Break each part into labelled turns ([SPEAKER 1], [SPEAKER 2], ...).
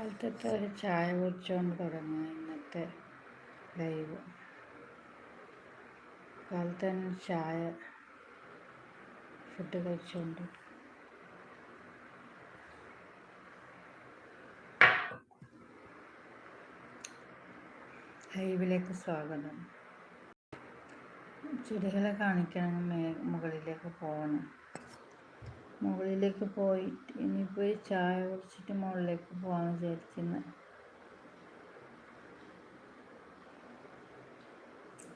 [SPEAKER 1] കാലത്തത്തെ ഒരു ചായ കുടിച്ചുകൊണ്ട് തുടങ്ങുക ഇന്നത്തെ ലൈവ് കാലത്ത് തന്നെ ചായ ഫുഡ് കഴിച്ചുകൊണ്ട് ലൈവിലേക്ക് സ്വാഗതം. ചെടികളെ കാണിക്കണമെങ്കിൽ മുകളിലേക്ക് പോകണം. മുകളിലേക്ക് പോയിട്ട് ഇനിയിപ്പോൾ പോയി ചായ കുടിച്ചിട്ട് മുകളിലേക്ക് പോകാമെന്ന് വിചാരിക്കുന്നത്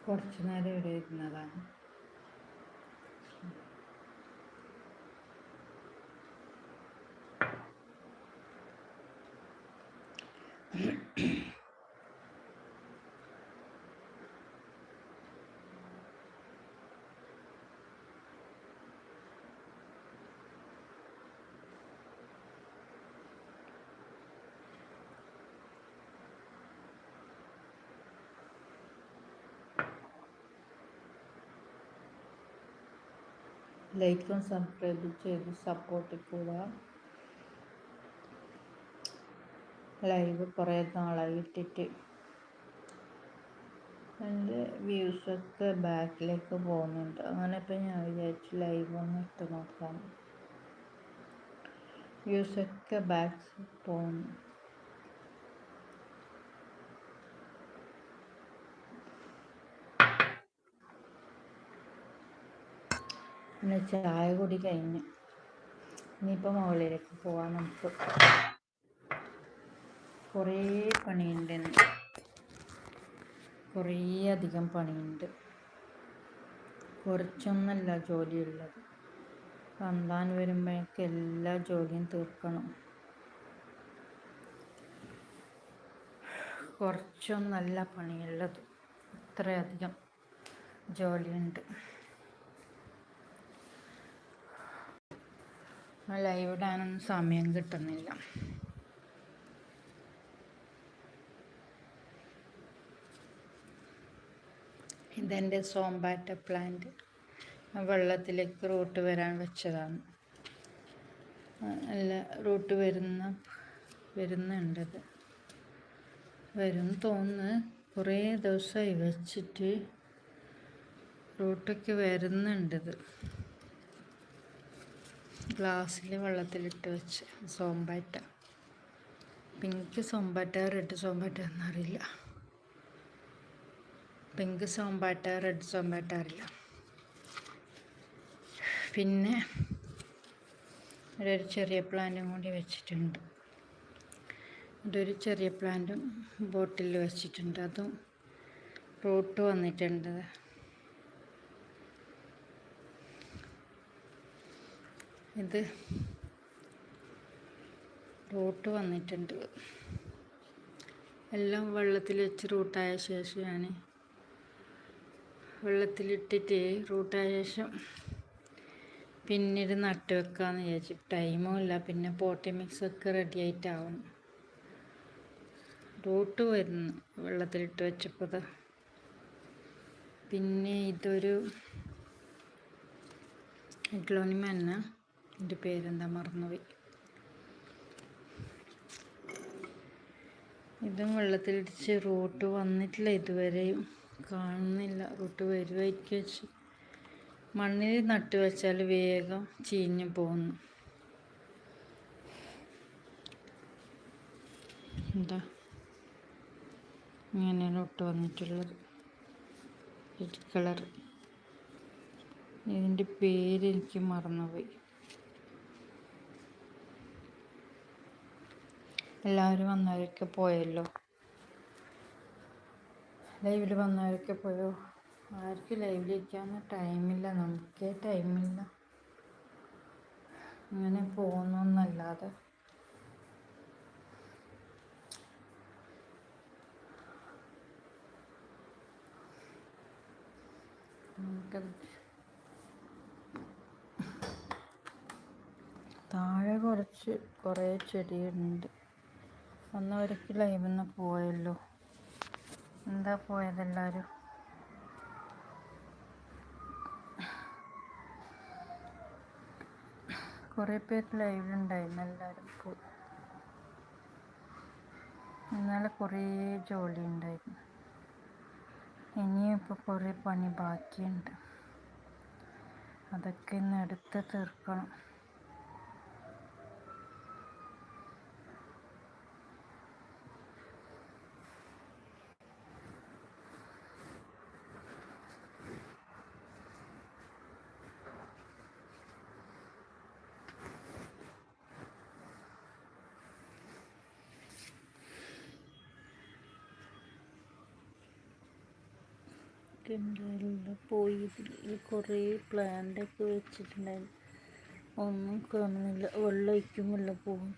[SPEAKER 1] കുറച്ച് നേരം ഇവിടെ ഇരുന്നതാണ്. ലൈക്കും സബ്സ്ക്രൈബ് ചെയ്ത് സപ്പോർട്ട് ചെയ്യുക ലൈവ് കുറേ നാളായി ഇട്ടിട്ട്. എന്റെ വ്യൂസൊക്കെ ബാക്കിലേക്ക് പോകുന്നുണ്ട്. അങ്ങനെ ഇപ്പം ഞാൻ വിചാരിച്ചു ലൈവ് ഒന്ന് ഇട്ട് നോക്കാം. വ്യൂസൊക്കെ ബാക്ക് പോകുന്നു. പിന്നെ ചായ കൂടി കഴിഞ്ഞു. ഇനിയിപ്പോൾ മുകളിലേക്ക് പോവാൻ നമുക്ക്. കുറേ പണിയുണ്ട് കുറേ അധികം പണിയുണ്ട്. കുറച്ചൊന്നല്ല ജോലിയുള്ളത്. റന്താൻ വരുമ്പോഴേക്ക് എല്ലാ ജോലിയും തീർക്കണം. കുറച്ചൊന്നല്ല പണിയുള്ളത്. ഇത്രയധികം ജോലിയുണ്ട്. ലൈവ് ഇടാനൊന്നും സമയം കിട്ടുന്നില്ല. ഇതെന്റെ സോമ്പാറ്റ പ്ലാന്റ് വെള്ളത്തിലേക്ക് റൂട്ട് വരാൻ വെച്ചതാണ്. അല്ല റൂട്ട് വരുന്ന വരുന്നുണ്ടത് വരും തോന്നുന്നു. കുറേ ദിവസമായി വെച്ചിട്ട് റൂട്ടൊക്കെ വരുന്നുണ്ടത് ഗ്ലാസ്സിൽ വെള്ളത്തിലിട്ട് വെച്ച് സോമ്പാറ്റ പിങ്ക് സോമ്പാറ്റ റെഡ് സോമ്പാറ്റ എന്നറിയില്ല പിങ്ക് സോമ്പാറ്റ റെഡ് സോമ്പാറ്റ അറിയില്ല. പിന്നെ ഒരു ചെറിയ പ്ലാന്റും കൂടി വെച്ചിട്ടുണ്ട്. അതൊരു ചെറിയ പ്ലാന്റും ബോട്ടിൽ വെച്ചിട്ടുണ്ട്. അതും റൂട്ട് വന്നിട്ടുണ്ട്. ഇത് റൂട്ട് വന്നിട്ടുണ്ട്. എല്ലാം വെള്ളത്തിൽ വെച്ച് റൂട്ടായ ശേഷം ഞാൻ വെള്ളത്തിലിട്ടിട്ട് റൂട്ടായ ശേഷം പിന്നീട് നട്ട് വെക്കാമെന്ന് വിചാരിച്ചു. ടൈമും ഇല്ല. പിന്നെ പോട്ടി മിക്സൊക്കെ റെഡി ആയിട്ടാവും. റൂട്ട് വരുന്നു. വെള്ളത്തിലിട്ട് വെച്ചപ്പോൾ പിന്നെ ഇതൊരു ഇഗ്ലോണിമന്ന എന്റെ പേരെന്താ? മറന്നുപോയി. ഇതും വെള്ളത്തിലിടിച്ച് റൂട്ട് വന്നിട്ടില്ല ഇതുവരെയും. കാണുന്നില്ല. റൂട്ട് വരുമായിരിക്കും വെച്ച്. മണ്ണിൽ നട്ട് വെച്ചാൽ വേഗം ചീഞ്ഞു പോകുന്നു. എന്താ ഇങ്ങനെയാണ് ഒട്ട് വന്നിട്ടുള്ളത്. റെഡ് കളർ ഇതിന്റെ പേര് എനിക്ക് മറന്നുപോയി. എല്ലാവരും വന്നവരൊക്കെ പോയല്ലോ. ലൈവിൽ വന്നവരൊക്കെ പോയോ? ആർക്കും ലൈവിലിരിക്കാൻ ടൈമില്ല. നമുക്കേ ടൈമില്ല. അങ്ങനെ പോകുന്നൊന്നല്ലാതെ. താഴെ കുറച്ച് കുറേ ചെടിയുണ്ട് വന്നവർക്ക് ലൈവിൽ നിന്ന് പോയല്ലോ. എന്താ പോയതെല്ലാവരും കുറേ പേര് ലൈവിലുണ്ടായിരുന്നു എല്ലാവരും പോയി ഇന്നലെ കുറേ ജോലി ഉണ്ടായിരുന്നു. ഇനിയും ഇപ്പോൾ കുറേ പണി ബാക്കിയുണ്ട്. അതൊക്കെ ഇന്ന് എടുത്ത് തീർക്കണം. ഉണ്ടായില്ല പോയി ഇതിൽ കുറേ പ്ലാന്റൊക്കെ വെച്ചിട്ടുണ്ടായിരുന്നു. ഒന്നും കാണുന്നില്ല. വെള്ളം പോകും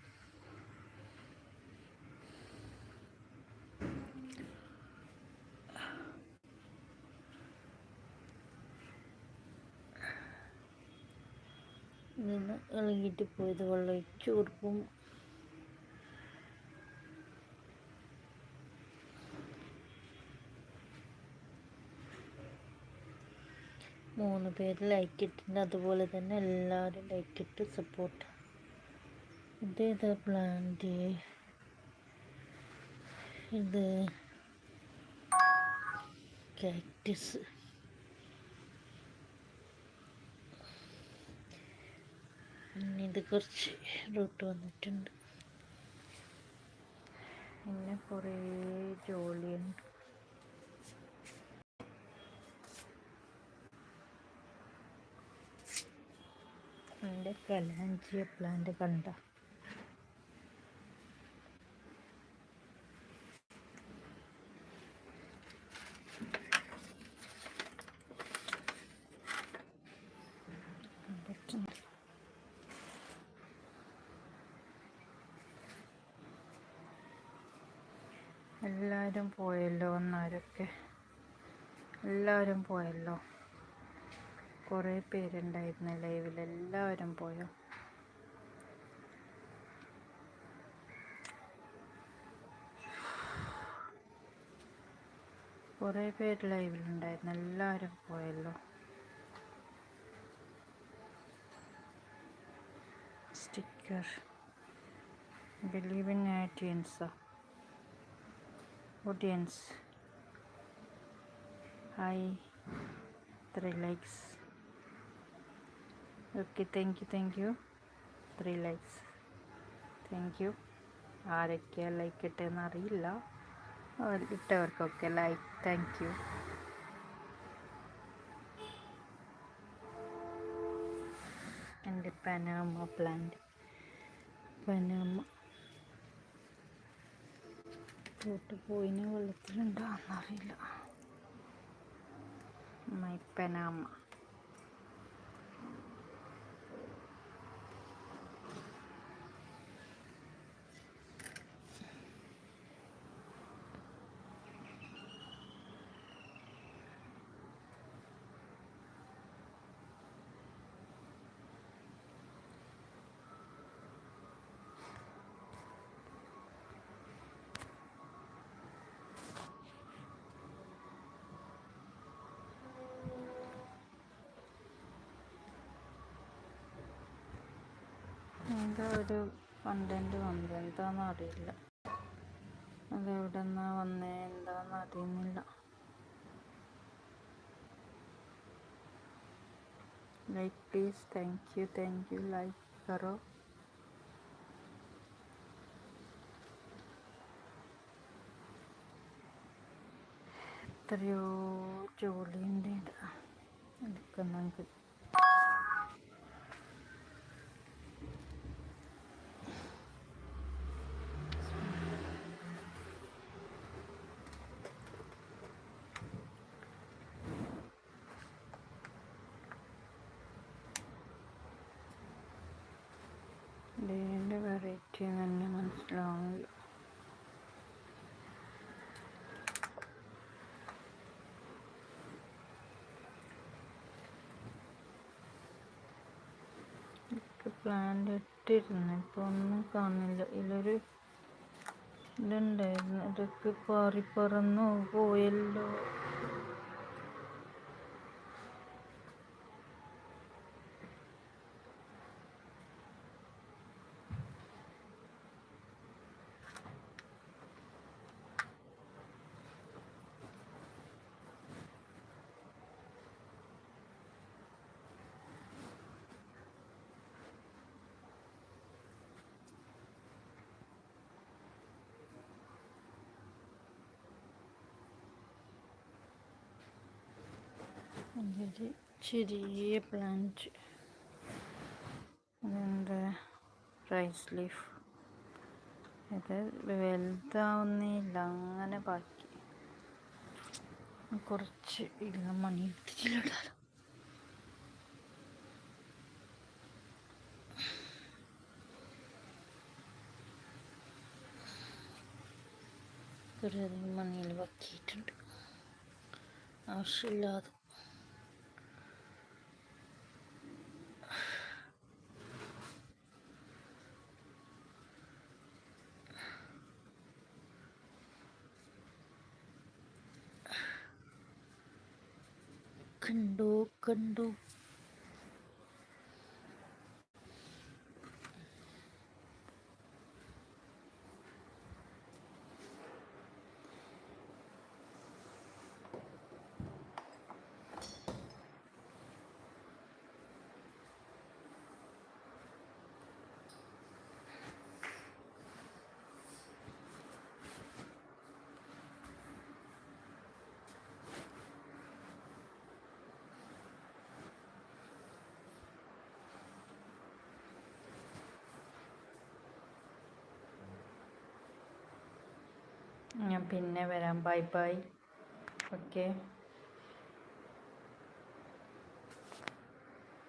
[SPEAKER 1] ഇങ്ങനെ ഇളകിയിട്ട് പോയത് വെള്ളം ഒഴിച്ചു മൂന്ന് പേര് ലൈക്ക് ഇട്ടിട്ടുണ്ട്. അതുപോലെ തന്നെ എല്ലാവരും ലൈക്ക് ഇട്ട് സപ്പോർട്ട് ഇതേതാ പ്ലാന്റ് ഇത് കാക്ടസ് ഇത് കുറച്ച് റൂട്ട് വന്നിട്ടുണ്ട്. പിന്നെ കുറേ ജോലിയുണ്ട്. എന്റെ കലാഞ്ചിയ പ്ലാന്റ് കണ്ട എല്ലാവരും പോയല്ലോ ഒന്നാരൊക്കെ എല്ലാവരും പോയല്ലോ കുറേ പേരുണ്ടായിരുന്നു ലൈവിൽ എല്ലാവരും പോയോ? കുറേ പേര് ലൈവിലുണ്ടായിരുന്നു എല്ലാവരും പോയല്ലോ. Sticker believe in audience high three likes. Okay thank you thank you three likes thank you ആരൊക്കെയാണ് ലൈക്ക് ഇട്ടെന്ന് അറിയില്ല. ഇട്ടവർക്കൊക്കെ ലൈക്ക് താങ്ക് യു എന്റെ പനാമ പ്ലാന്റ് പനാമ. പോട്ട് പോയിന് വെള്ളത്തിലുണ്ടോ എന്നറിയില്ല. മൈ മൈപ്പനാമ എന്താ ഒരു കണ്ടന്റ് വന്നത് എന്താണെന്ന് അറിയില്ല. അതെവിടെ നിന്നാ വന്നേ എന്താണെന്ന് അറിയുന്നില്ല. Like please thank you thank you like കറോ എത്രയോ ജോലിയുണ്ട് എടുക്കുന്നെങ്കിൽ ഇതിന്റെ വെറൈറ്റി തന്നെ മനസ്സിലാവുന്നില്ല പ്ലാന്റ് ഇട്ടിരുന്നു. ഇപ്പോൾ ഒന്നും കാണില്ല ഇതിലൊരു ഇതുണ്ടായിരുന്നു. ഇതൊക്കെ പാറിപ്പറന്നു പോയല്ലോ. ഇതൊരു ചെറിയ പ്ലാന്റ് അതെന്താ? റൈസ് ലീഫ് ഇത് വലുതാവുന്നില്ല അങ്ങനെ ബാക്കി. കുറച്ച് ഇല്ല മണി എടുത്തിട്ടില്ല മണിയിൽ വക്കിയിട്ടുണ്ട് ആവശ്യമില്ലാതെ. കണ്ടു കണ്ടു ഞാൻ പിന്നെ വരാം. Bye bye. ഓക്കെ.